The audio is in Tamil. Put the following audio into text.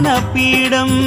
கஞ்ஞான பீடம்